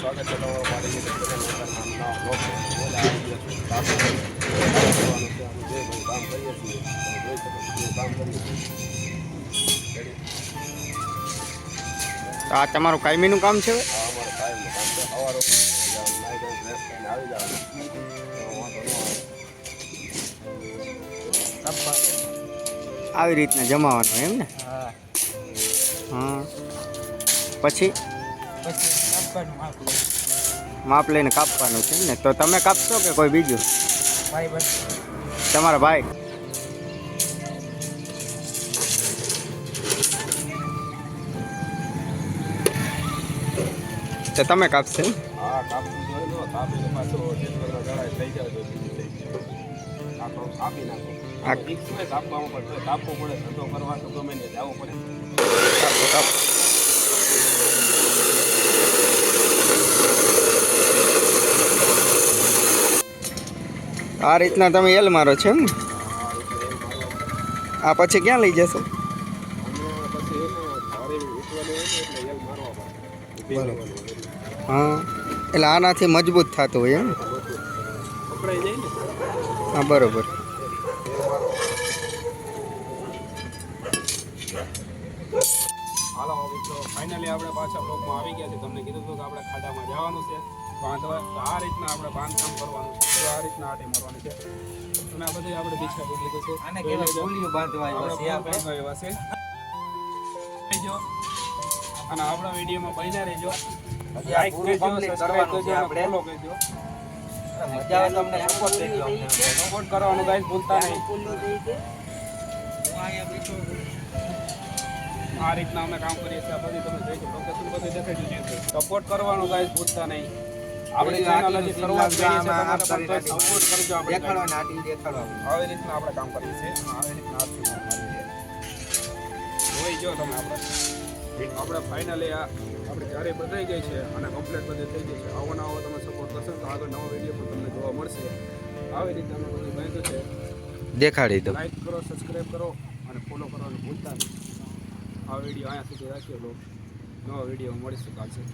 ಸ್ವಾಗತ ಮಾಡಿದ કામ આ તમારું કાયમીનું કામ છે આવી રીતના જમાવાનું એમ ને? હા. પછી? પછી? કાપવાનું આખું માપ લઈને કાપવાનું છે ને તો તમે કાપશો કે કોઈ બીજું ભાઈ બસ તમારા ભાઈ તો તમે કાપશો. કાપો, કાપી નાખો. કાપવામાં પણ તોય કાપવું પડે. ધંધો કરવા તો ગમે ને જવું પડે. કાપો કાપો આ રીતના તમે એલ મારો છો એમ. આ પછી ક્યાં લઈ જશો. હા, એટલે આનાથી મજબૂત થતું હોય એમ હા, બરોબર આપણે પાછા આવી ગયા છે તમને કીધું હતું કે આપણે ખાડામાં જવાનું છે બાંધવા તો આ રીતના આપણે બાંધકામ કરવાનું છે. તો આ રીતના આટે મારવાની છે. અને આ બધી આપણે બીછા બદલી લીધું છે. આને કહેવાય ગોળીઓ બાંધવા આવ્યા છે આપણે? આપણે છે. રહેજો. અને આપણા વિડીયોમાં બન્યા રહેજો. હજી આ લાઈક પૂરું કરજો સબસ્ક્રાઇબ કરજો આપણે. ફોલો કરજો. મજા આવે તો અમને. સપોર્ટ કરવાનું ગાઈસ ભૂલતા નહીં. આ રીતના અમે કામ કરીએ છીએ. બધી તમે જોઈ લોકેશન બધું દેખાઈ ગયું સપોર્ટ કરવાનું ગાઈસ ભૂલતા નહીં. આપણી ચેનલ શરૂઆત કરી છે તમારે પણ સપોર્ટ કરજો આપણે દેખાડવા નાટી દેખાડવા આવી રીતના આપણે કામ કરીએ છીએ. આવી રીતના કરીએ છીએ. જોઈ જો તમે આપણે. આપણે ફાઇનલી આ આપણે ચારે બધાઈ ગઈ છે અને કમ્પ્લીટ બધી થઈ ગઈ છે. આવો ને આવો તમે સપોર્ટ કરશો તો આગળ નવો વીડિયો પણ તમને જોવા મળશે. આવી રીતે અમે બધું બાંધ્યું છે. દેખાડી દો લાઈક કરો સબસ્ક્રાઈબ કરો અને ફોલો કરવાનું ભૂલતા નહીં. આ વીડિયો અહીંયા સુધી રાખીએ લો નવો વીડિયો મળીશું કાલથી